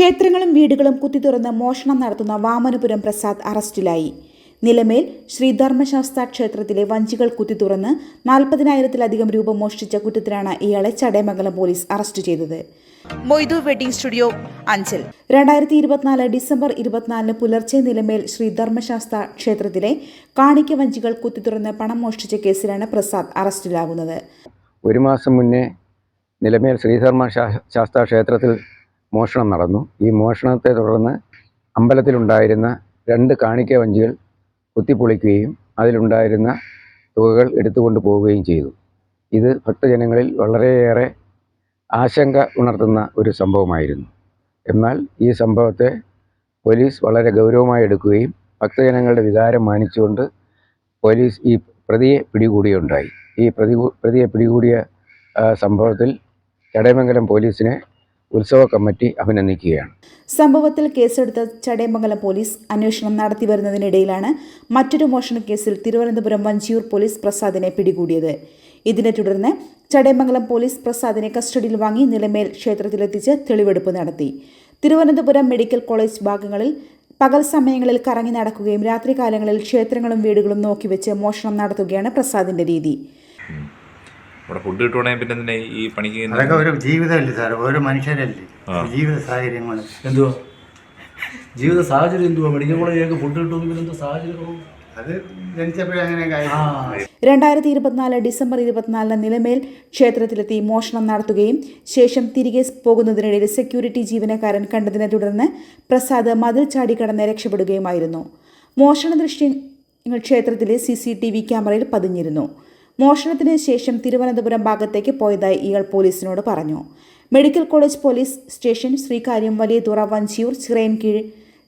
ക്ഷേത്രങ്ങളും വീടുകളും കുത്തിത്തുറന്ന് മോഷണം നടത്തുന്ന വാമനപുരം പ്രസാദ് അറസ്റ്റിലായി. നിലമേൽ ശ്രീ ധർമ്മശാസ്ത്ര ക്ഷേത്രത്തിലെ വഞ്ചികൾ കുത്തിത്തുറന്ന് നാൽപ്പതിനായിരത്തിലധികം രൂപ മോഷ്ടിച്ച കുറ്റത്തിലാണ് ഇയാളെ ചടയമംഗലം പോലീസ് അറസ്റ്റ് ചെയ്തത്. Moidu wedding studio Anchal. രണ്ടായിരത്തി ഇരുപത്തിനാല് ഡിസംബർ ഇരുപത്തിനാലിന് പുലർച്ചെ നിലമേൽ ശ്രീ ധർമ്മശാസ്ത്ര ക്ഷേത്രത്തിലെ കാണിക്ക വഞ്ചികൾ കുത്തിത്തുറന്ന് പണം മോഷ്ടിച്ച കേസിലാണ് പ്രസാദ് അറസ്റ്റിലാകുന്നത്. ഒരു മാസം മുന്നേ നിലമേൽ ശ്രീധർമ്മ ശാസ്ത്ര ക്ഷേത്രത്തിൽ മോഷണം നടന്നു. ഈ മോഷണത്തെ തുടർന്ന് അമ്പലത്തിലുണ്ടായിരുന്ന രണ്ട് കാണിക്ക വഞ്ചികൾ കുത്തിപ്പൊളിക്കുകയും അതിലുണ്ടായിരുന്ന തുകകൾ എടുത്തുകൊണ്ട് പോവുകയും ചെയ്തു. ഇത് ഭക്തജനങ്ങളിൽ വളരെയേറെ ആശങ്ക ഉണർത്തുന്ന ഒരു സംഭവമായിരുന്നു. എന്നാൽ ഈ സംഭവത്തെ പോലീസ് വളരെ ഗൗരവമായി എടുക്കുകയും ഭക്തജനങ്ങളുടെ വികാരം മാനിച്ചുകൊണ്ട് പോലീസ് ഈ പ്രതിയെ പിടികൂടിയുണ്ടായി. ഈ പ്രതി പ്രതിയെ പിടികൂടിയ സംഭവത്തിൽ ചടയമംഗലം പോലീസിനെ ഉത്സവ കമ്മിറ്റി അഭിനന്ദിക്കുകയാണ്. സംഭവത്തിൽ കേസെടുത്ത ചടയമംഗലം പോലീസ് അന്വേഷണം നടത്തി വരുന്നതിനിടയിലാണ് മറ്റൊരു മോഷണ കേസിൽ തിരുവനന്തപുരം വഞ്ചിയൂർ പോലീസ് പ്രസാദിനെ പിടികൂടിയത്. ഇതിനെ തുടർന്ന് ചടയമംഗലം പോലീസ് പ്രസാദിനെ കസ്റ്റഡിയിൽ വാങ്ങി നിലമേൽ ക്ഷേത്രത്തിലെത്തിച്ച് തെളിവെടുപ്പ് നടത്തി. തിരുവനന്തപുരം മെഡിക്കൽ കോളേജ് ഭാഗങ്ങളിൽ പകൽ സമയങ്ങളിൽ കറങ്ങി നടക്കുകയും രാത്രികാലങ്ങളിൽ ക്ഷേത്രങ്ങളും വീടുകളും നോക്കിവെച്ച് മോഷണം നടത്തുകയാണ് പ്രസാദിന്റെ രീതി. ഇവിടെ ഫുഡ് കിട്ടുവാണെങ്കിൽ പിന്നെ എന്തിനാ ഈ പണിക്ക് അതൊക്കെ ഒരു ജീവിതമല്ലേ സാർ ഓരോ മനുഷ്യരല്ലേ? ജീവിത സാഹചര്യങ്ങൾ എന്തുവാ? ജീവിത സാഹചര്യം എന്തുവാ? മെഡിക്കൽ കോളേജിലേക്ക് ഫുഡ് കിട്ടുമെങ്കിൽ എന്തോ സാഹചര്യം? കുറവ്? അത്. രണ്ടായിരത്തി ഇരുപത്തിനാല് ഡിസംബർ ഇരുപത്തിനാലിന് നിലമേൽ ക്ഷേത്രത്തിലെത്തി മോഷണം നടത്തുകയും ശേഷം തിരികെ പോകുന്നതിനിടയിൽ സെക്യൂരിറ്റി ജീവനക്കാരൻ കണ്ടതിനെ തുടർന്ന് പ്രസാദ് മതിൽ ചാടിക്കടന്ന് രക്ഷപ്പെടുകയുമായിരുന്നു. മോഷണ ദൃശ്യങ്ങൾ ക്ഷേത്രത്തിലെ സി സി ടി വി ക്യാമറയിൽ പതിഞ്ഞിരുന്നു. മോഷണത്തിന് ശേഷം തിരുവനന്തപുരം ഭാഗത്തേക്ക് പോയതായി ഇയാൾ പോലീസിനോട് പറഞ്ഞു. Medical college police station Sreekaryam Valiyathura Vanchiyoor Chirayinkeezhu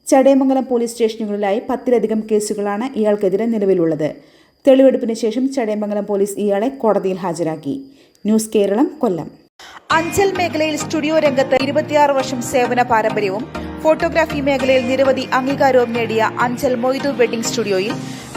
Chadayamangalam police സ്റ്റേഷനുകളിലായി പത്തിലധികം കേസുകളാണ് ഇയാൾക്കെതിരെ നിലവിലുള്ളത്. തെളിവെടുപ്പിന് ശേഷം ചടയമംഗലം പോലീസ് ഇയാളെ കോടതിയിൽ ഹാജരാക്കി. ന്യൂസ് കേരളം കൊല്ലം. അഞ്ചൽ മേഖലയിൽ സ്റ്റുഡിയോ രംഗത്ത് ഇരുപത്തിയാറ് വർഷം സേവന പാരമ്പര്യവും ഫോട്ടോഗ്രാഫി മേഖലയിൽ നിരവധി അംഗീകാരവും നേടിയ അഞ്ചൽ മൊയ്തു വെഡിംഗ് സ്റ്റുഡിയോയിൽ